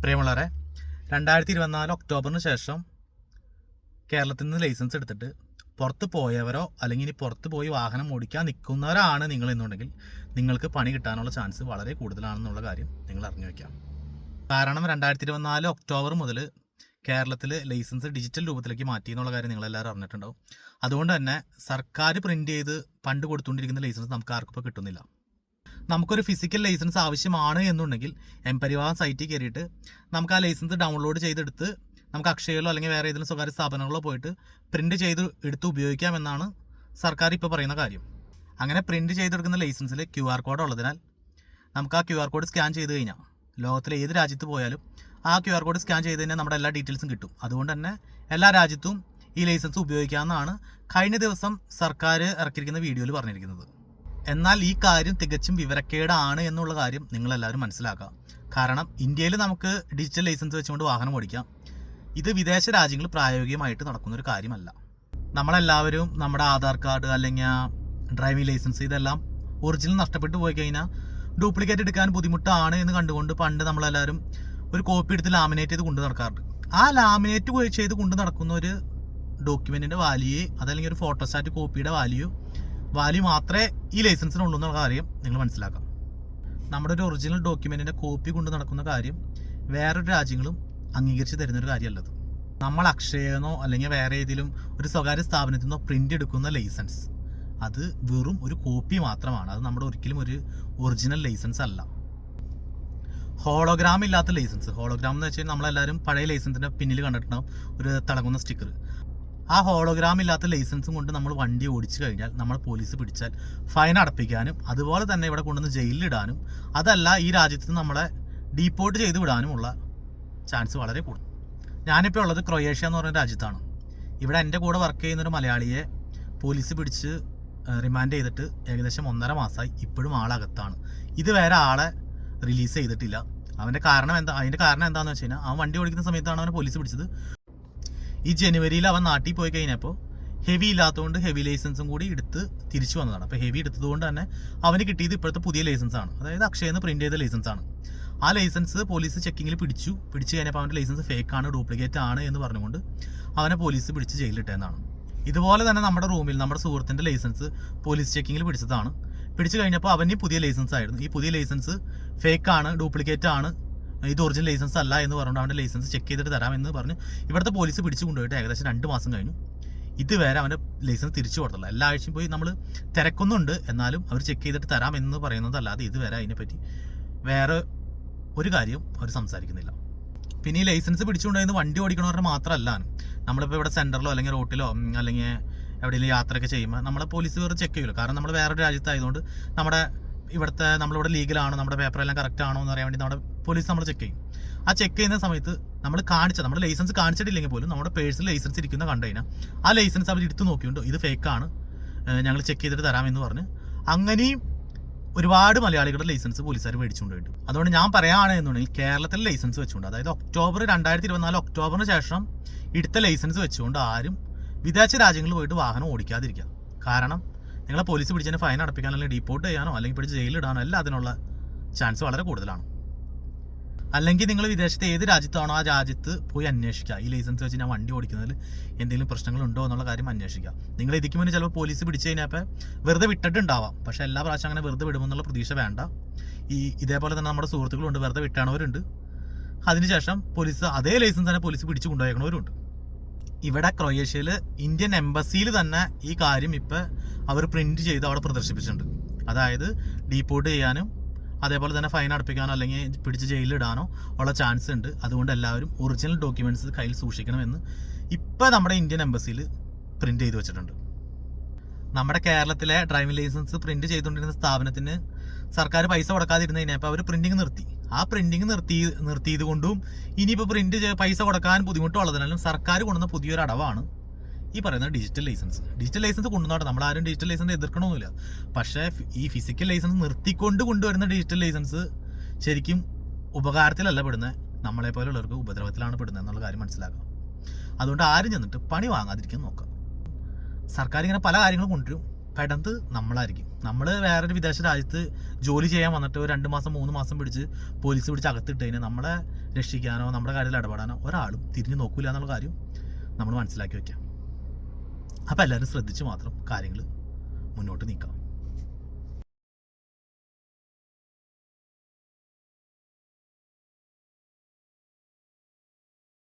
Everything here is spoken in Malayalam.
പ്രിയമുള്ളവരെ രണ്ടായിരത്തി ഇരുപത്തിനാല് ഒക്ടോബറിന് ശേഷം കേരളത്തിൽ നിന്ന് ലൈസൻസ് എടുത്തിട്ട് പുറത്ത് പോയവരോ അല്ലെങ്കിൽ ഇനി പുറത്ത് പോയി വാഹനം ഓടിക്കാൻ നിൽക്കുന്നവരാണ് നിങ്ങൾ എന്നുണ്ടെങ്കിൽ നിങ്ങൾക്ക് പണി കിട്ടാനുള്ള ചാൻസ് വളരെ കൂടുതലാണെന്നുള്ള കാര്യം നിങ്ങൾ അറിഞ്ഞു വയ്ക്കാം കാരണം രണ്ടായിരത്തി ഇരുപത്തിനാല് ഒക്ടോബർ മുതൽ കേരളത്തിൽ ലൈസൻസ് ഡിജിറ്റൽ രൂപത്തിലേക്ക് മാറ്റി എന്നുള്ള കാര്യം നിങ്ങളെല്ലാവരും അറിഞ്ഞിട്ടുണ്ടാവും. അതുകൊണ്ട് തന്നെ സർക്കാർ പ്രിന്റ് ചെയ്ത് പണ്ട് കൊടുത്തുകൊണ്ടിരിക്കുന്ന ലൈസൻസ് നമുക്ക് ആർക്കും ഇപ്പോൾ കിട്ടുന്നില്ല. നമുക്കൊരു ഫിസിക്കൽ ലൈസൻസ് ആവശ്യമാണ് എന്നുണ്ടെങ്കിൽ എം പരിവാഹൻ സൈറ്റിൽ കയറിയിട്ട് നമുക്ക് ആ ലൈസൻസ് ഡൗൺലോഡ് ചെയ്തെടുത്ത് നമുക്ക് അക്ഷയയിലോ അല്ലെങ്കിൽ വേറെ ഏതെങ്കിലും സ്വകാര്യ സ്ഥാപനങ്ങളിലോ പോയിട്ട് പ്രിന്റ് ചെയ്ത് എടുത്ത് ഉപയോഗിക്കാമെന്നാണ് സർക്കാർ ഇപ്പോൾ പറയുന്ന കാര്യം. അങ്ങനെ പ്രിന്റ് ചെയ്തെടുക്കുന്ന ലൈസൻസിൽ ക്യു ആർ കോഡ് ഉള്ളതിനാൽ നമുക്ക് ആ ക്യു ആർ കോഡ് സ്കാൻ ചെയ്ത് കഴിഞ്ഞാൽ ലോകത്തിലെ ഏത് രാജ്യത്ത് പോയാലും ആ ക്യു ആർ കോഡ് സ്കാൻ ചെയ്ത് കഴിഞ്ഞാൽ നമ്മുടെ എല്ലാ ഡീറ്റെയിൽസും കിട്ടും. അതുകൊണ്ട് തന്നെ എല്ലാ രാജ്യത്തും ഈ ലൈസൻസ് ഉപയോഗിക്കാമെന്നാണ് കഴിഞ്ഞ ദിവസം സർക്കാർ ഇറക്കിയിരിക്കുന്ന വീഡിയോയിൽ പറഞ്ഞിരിക്കുന്നത്. എന്നാൽ ഈ കാര്യം തികച്ചും വിവരക്കേടാണ് എന്നുള്ള കാര്യം നിങ്ങളെല്ലാവരും മനസ്സിലാക്കുക കാരണം ഇന്ത്യയിൽ നമുക്ക് ഡിജിറ്റൽ ലൈസൻസ് വെച്ചുകൊണ്ട് വാഹനം ഓടിക്കാം. ഇത് വിദേശ രാജ്യങ്ങളിൽ പ്രായോഗികമായിട്ട് നടക്കുന്ന ഒരു കാര്യമല്ല. നമ്മളെല്ലാവരും നമ്മുടെ ആധാർ കാർഡ് അല്ലെങ്കിൽ ഡ്രൈവിംഗ് ലൈസൻസ് ഇതെല്ലാം ഒറിജിനൽ നഷ്ടപ്പെട്ടു പോയി കഴിഞ്ഞാൽ ഡ്യൂപ്ലിക്കേറ്റ് എടുക്കാൻ ബുദ്ധിമുട്ടാണ് എന്ന് കണ്ടുകൊണ്ട് പണ്ട് നമ്മളെല്ലാവരും ഒരു കോപ്പി എടുത്ത് ലാമിനേറ്റ് ചെയ്ത് കൊണ്ടു നടക്കാറുണ്ട്. ആ ലാമിനേറ്റ് ചെയ്ത് കൊണ്ടു നടക്കുന്ന ഒരു ഡോക്യുമെന്റിന്റെ വാല്യൂ അതല്ലെങ്കിൽ ഒരു ഫോട്ടോസ്റ്റാറ്റ് കോപ്പിയുടെ വാല്യൂ വാല്യൂ മാത്രമേ ഈ ലൈസൻസിനുള്ളൂ എന്നുള്ള കാര്യം നിങ്ങൾ മനസ്സിലാക്കാം. നമ്മുടെ ഒരു ഒറിജിനൽ ഡോക്യുമെന്റിന്റെ കോപ്പി കൊണ്ട് നടക്കുന്ന കാര്യം വേറൊരു രാജ്യങ്ങളും അംഗീകരിച്ച് തരുന്നൊരു കാര്യമല്ലത്. നമ്മൾ അക്ഷയെന്നോ അല്ലെങ്കിൽ വേറെ ഏതെങ്കിലും ഒരു സ്വകാര്യ സ്ഥാപനത്തിൽ നിന്നോ പ്രിന്റ് എടുക്കുന്ന ലൈസൻസ്. അത് വെറും ഒരു കോപ്പി മാത്രമാണ്. അത് നമ്മുടെ ഒരിക്കലും ഒരു ഒറിജിനൽ ലൈസൻസ് അല്ല. ഹോളോഗ്രാം ഇല്ലാത്ത ലൈസൻസ്. ഹോളോഗ്രാം എന്ന് വെച്ചാൽ നമ്മളെല്ലാവരും പഴയ ലൈസൻസിന്റെ പിന്നിൽ കണ്ടിട്ടുണ്ടാവും. ഒരു തിളങ്ങുന്ന സ്റ്റിക്കർ ആ ഹോളോഗ്രാം ഇല്ലാത്ത ലൈസൻസും കൊണ്ട് നമ്മൾ വണ്ടി ഓടിച്ചു കഴിഞ്ഞാൽ നമ്മൾ പോലീസ് പിടിച്ചാൽ ഫൈൻ അടപ്പിക്കാനും അതുപോലെ തന്നെ ഇവിടെ കൊണ്ടുവന്ന് ജയിലിലിടാനും അതല്ല ഈ രാജ്യത്ത് നമ്മളെ ഡീപ്പോർട്ട് ചെയ്ത് വിടാനുമുള്ള ചാൻസ് വളരെ കൂടുതൽ ഞാനിപ്പോൾ ഉള്ളത് ക്രൊയേഷ്യ എന്ന് പറയുന്ന രാജ്യത്താണ്. ഇവിടെ എന്റെ കൂടെ വർക്ക് ചെയ്യുന്നൊരു മലയാളിയെ പോലീസ് പിടിച്ച് റിമാൻഡ് ചെയ്തിട്ട് ഏകദേശം ഒന്നര മാസമായി ഇപ്പോഴും ആളകത്താണ്. ഇതുവരെ ആളെ റിലീസ് ചെയ്തിട്ടില്ല. അവന്റെ കാരണം എന്താ അതിന്റെ കാരണം എന്താണെന്ന് വെച്ച് കഴിഞ്ഞാൽ അവൻ വണ്ടി ഓടിക്കുന്ന സമയത്താണ് അവനെ പോലീസ് പിടിച്ചത്. ഈ ജനുവരിയിൽ അവൻ നാട്ടിൽ പോയി കഴിഞ്ഞപ്പോൾ ഹെവി ഇല്ലാത്തതുകൊണ്ട് ഹെവി ലൈസൻസും കൂടി എടുത്ത് തിരിച്ചു വന്നതാണ്. അപ്പോൾ ഹെവി എടുത്തതുകൊണ്ട് തന്നെ അവന് കിട്ടിയത് ഇപ്പോഴത്തെ പുതിയ ലൈസൻസ് ആണ്. അതായത് അക്ഷയെന്ന് പ്രിന്റ് ചെയ്ത ലൈസൻസ് ആണ്. ആ ലൈസൻസ് പോലീസ് ചെക്കിങ്ങിൽ പിടിച്ചു. പിടിച്ചു കഴിഞ്ഞപ്പോൾ അവന്റെ ലൈസൻസ് ഫേക്ക് ആണ് ഡ്യൂപ്ലിക്കേറ്റ് ആണ് എന്ന് പറഞ്ഞുകൊണ്ട് അവനെ പോലീസ് പിടിച്ച് ജയിലിലിട്ടതെന്നാണ് ഇതുപോലെ തന്നെ നമ്മുടെ റൂമിൽ നമ്മുടെ സുഹൃത്തിന്റെ ലൈസൻസ് പോലീസ് ചെക്കിങ്ങിൽ പിടിച്ചതാണ്. പിടിച്ചു കഴിഞ്ഞപ്പോൾ അവന് പുതിയ ലൈസൻസ് ആയിരുന്നു. ഈ പുതിയ ലൈസൻസ് ഫേക്ക് ആണ് ഡ്യൂപ്ലിക്കേറ്റ് ആണ് ഇത് ഒറിജിനൽ ലൈസൻസ് അല്ല എന്ന് പറഞ്ഞുകൊണ്ട് അവന്റെ ലൈസൻസ് ചെക്ക് ചെയ്തിട്ട് തരാമെന്ന് പറഞ്ഞ് ഇവിടുത്തെ പോലീസ് പിടിച്ചു കൊണ്ടുപോയിട്ട് ഏകദേശം രണ്ട് മാസം കഴിഞ്ഞു. ഇതുവരെ അവന്റെ ലൈസൻസ് തിരിച്ചു കൊടുത്തില്ല എല്ലാ ആഴ്ചയും പോയി നമ്മൾ തിരക്കുന്നുണ്ട്. എന്നാലും അവർ ചെക്ക് ചെയ്തിട്ട് തരാമെന്ന് പറയുന്നതല്ലാതെ ഇതുവരെ അതിനെപ്പറ്റി വേറെ ഒരു കാര്യവും അവർ സംസാരിക്കുന്നില്ല. പിന്നെ ഈ ലൈസൻസ് പിടിച്ചുകൊണ്ടുപോയി വണ്ടി ഓടിക്കണവരുടെ മാത്രമല്ല. നമ്മളിപ്പോൾ ഇവിടെ സെന്ററിലോ അല്ലെങ്കിൽ റോട്ടിലോ അല്ലെങ്കിൽ എവിടെയെങ്കിലും യാത്രയൊക്കെ ചെയ്യുമ്പോൾ നമ്മളെ പോലീസ് വേറെ ചെക്ക് ചെയ്യുമല്ലോ കാരണം നമ്മൾ വേറൊരു രാജ്യത്തായതുകൊണ്ട് നമ്മുടെ ഇവിടുത്തെ നമ്മളിവിടെ ലീഗലാണോ നമ്മുടെ പേപ്പർ എല്ലാം കറക്റ്റ് ആണോ എന്ന് അറിയാൻ വേണ്ടി നമ്മുടെ പോലീസ് നമ്മൾ ചെക്ക് ചെയ്യും. ആ ചെക്ക് ചെയ്യുന്ന സമയത്ത് നമ്മൾ കാണിച്ച നമ്മുടെ ലൈസൻസ് കാണിച്ചിട്ടില്ലെങ്കിൽ പോലും നമ്മുടെ പേഴ്സിൽ ലൈസൻസ് ഇരിക്കുന്ന കണ്ടു കഴിഞ്ഞാൽ ആ ലൈസൻസ് അവർ എടുത്ത് നോക്കിയിട്ടുണ്ട്. ഇത് ഫേക്കാണ് ഞങ്ങൾ ചെക്ക് ചെയ്തിട്ട് തരാമെന്ന് പറഞ്ഞ് അങ്ങനെയും ഒരുപാട് മലയാളികളുടെ ലൈസൻസ് പോലീസുകാർ മേടിച്ചുകൊണ്ട് അതുകൊണ്ട് ഞാൻ പറയുകയാണെന്നുണ്ടെങ്കിൽ കേരളത്തിൽ ലൈസൻസ് വെച്ചുകൊണ്ട് അതായത് ഒക്ടോബർ രണ്ടായിരത്തി ഇരുപത്തിനാല് ഒക്ടോബറിന് ശേഷം എടുത്ത ലൈസൻസ് വെച്ചുകൊണ്ട് ആരും വിദേശ രാജ്യങ്ങളിൽ പോയിട്ട് വാഹനം ഓടിക്കാതിരിക്കുക. കാരണം നിങ്ങളെ പോലീസ് പിടിച്ചതിന് ഫൈൻ അടപ്പിക്കാനോ അല്ലെങ്കിൽ ഡീപ്പോർട്ട് ചെയ്യാനോ അല്ലെങ്കിൽ പിടിച്ച് ജയിലിടാനോ എല്ലാം അതിനുള്ള ചാൻസ് വളരെ കൂടുതലാണ്. അല്ലെങ്കിൽ നിങ്ങൾ വിദേശത്തെ ഏത് രാജ്യത്താണോ ആ രാജ്യത്ത് പോയി അന്വേഷിക്കുക. ഈ ലൈസൻസ് വെച്ച് ഞാൻ വണ്ടി ഓടിക്കുന്നതിൽ എന്തെങ്കിലും പ്രശ്നങ്ങളുണ്ടോ എന്നുള്ള കാര്യം അന്വേഷിക്കുക. നിങ്ങൾ ഇതിക്ക് മുന്നേ ചിലപ്പോൾ പോലീസ് പിടിച്ചു കഴിഞ്ഞപ്പോൾ വെറുതെ വിട്ടിട്ടുണ്ടാവാം. പക്ഷെ എല്ലാ പ്രാവശ്യം അങ്ങനെ വെറുതെ വിടുമെന്നുള്ള പ്രതീക്ഷ വേണ്ട. ഈ ഇതേപോലെ തന്നെ നമ്മുടെ സുഹൃത്തുക്കളുണ്ട് വെറുതെ വിട്ടണവരുണ്ട്. അതിനുശേഷം പോലീസ് അതേ ലൈസൻസ് തന്നെ പോലീസ് പിടിച്ചു കൊണ്ടുപോയണവരുണ്ട് ഇവിടെ ക്രൊയേഷ്യയിൽ ഇന്ത്യൻ എംബസിയിൽ തന്നെ ഈ കാര്യം ഇപ്പം അവർ പ്രിന്റ് ചെയ്ത് അവിടെ പ്രദർശിപ്പിച്ചിട്ടുണ്ട്. അതായത് ഡീപ്പോർട്ട് ചെയ്യാനും അതേപോലെ തന്നെ ഫൈൻ അടപ്പിക്കാനോ അല്ലെങ്കിൽ പിടിച്ച് ജയിലിടാനോ ഉള്ള ചാൻസ് ഉണ്ട്. അതുകൊണ്ട് എല്ലാവരും ഒറിജിനൽ ഡോക്യുമെന്റ്സ് കയ്യിൽ സൂക്ഷിക്കണമെന്ന് ഇപ്പം നമ്മുടെ ഇന്ത്യൻ എംബസിയിൽ പ്രിന്റ് ചെയ്ത് വെച്ചിട്ടുണ്ട്. നമ്മുടെ കേരളത്തിലെ ഡ്രൈവിംഗ് ലൈസൻസ് പ്രിന്റ് ചെയ്തുകൊണ്ടിരുന്ന സ്ഥാപനത്തിന് സർക്കാർ പൈസ കൊടുക്കാതിരുന്നതിനെ അപ്പോൾ അവർ പ്രിന്റിങ് നിർത്തി. ആ പ്രിന്റിങ് നിർത്തി നിർത്തിയത് കൊണ്ടും ഇനിയിപ്പോൾ പ്രിന്റ് പൈസ കൊടുക്കാൻ ബുദ്ധിമുട്ടുള്ളതിനാലും സർക്കാർ കൊണ്ടുവന്ന പുതിയൊരു അടവാണ് ഈ പറയുന്ന ഡിജിറ്റൽ ലൈസൻസ് ഡിജിറ്റൽ ലൈസൻസ് കൊണ്ടുവന്നോട്ടെ. നമ്മൾ ആരും ഡിജിറ്റൽ ലൈസൻസ് എതിർക്കണമൊന്നുമില്ല. പക്ഷേ ഈ ഫിസിക്കൽ ലൈസൻസ് നിർത്തിക്കൊണ്ട് കൊണ്ടുവരുന്ന ഡിജിറ്റൽ ലൈസൻസ് ശരിക്കും ഉപകാരത്തിലല്ല പെടുന്നത് നമ്മളെ പോലുള്ളവർക്ക് ഉപദ്രവത്തിലാണ് പെടുന്നത് എന്നുള്ള കാര്യം മനസ്സിലാക്കാം. അതുകൊണ്ട് ആരും ചെന്നിട്ട് പണി വാങ്ങാതിരിക്കാൻ നോക്കുക. സർക്കാർ ഇങ്ങനെ പല കാര്യങ്ങളും കൊണ്ടുവരും. പെടന്ത് നമ്മളായിരിക്കും. നമ്മൾ വേറൊരു വിദേശ രാജ്യത്ത് ജോലി ചെയ്യാൻ വന്നിട്ട് ഒരു രണ്ട് മാസം മൂന്ന് മാസം പിടിച്ച് പോലീസ് പിടിച്ച് അകത്തിട്ട് കഴിഞ്ഞാൽ നമ്മളെ രക്ഷിക്കാനോ നമ്മുടെ കാര്യത്തിൽ ഇടപെടാനോ ഒരാളും തിരിഞ്ഞു നോക്കൂല എന്നുള്ള കാര്യം നമ്മൾ മനസ്സിലാക്കി വയ്ക്കാം അപ്പോൾ എല്ലാവരും ശ്രദ്ധിച്ച് മാത്രം കാര്യങ്ങൾ മുന്നോട്ട് നീക്കാം.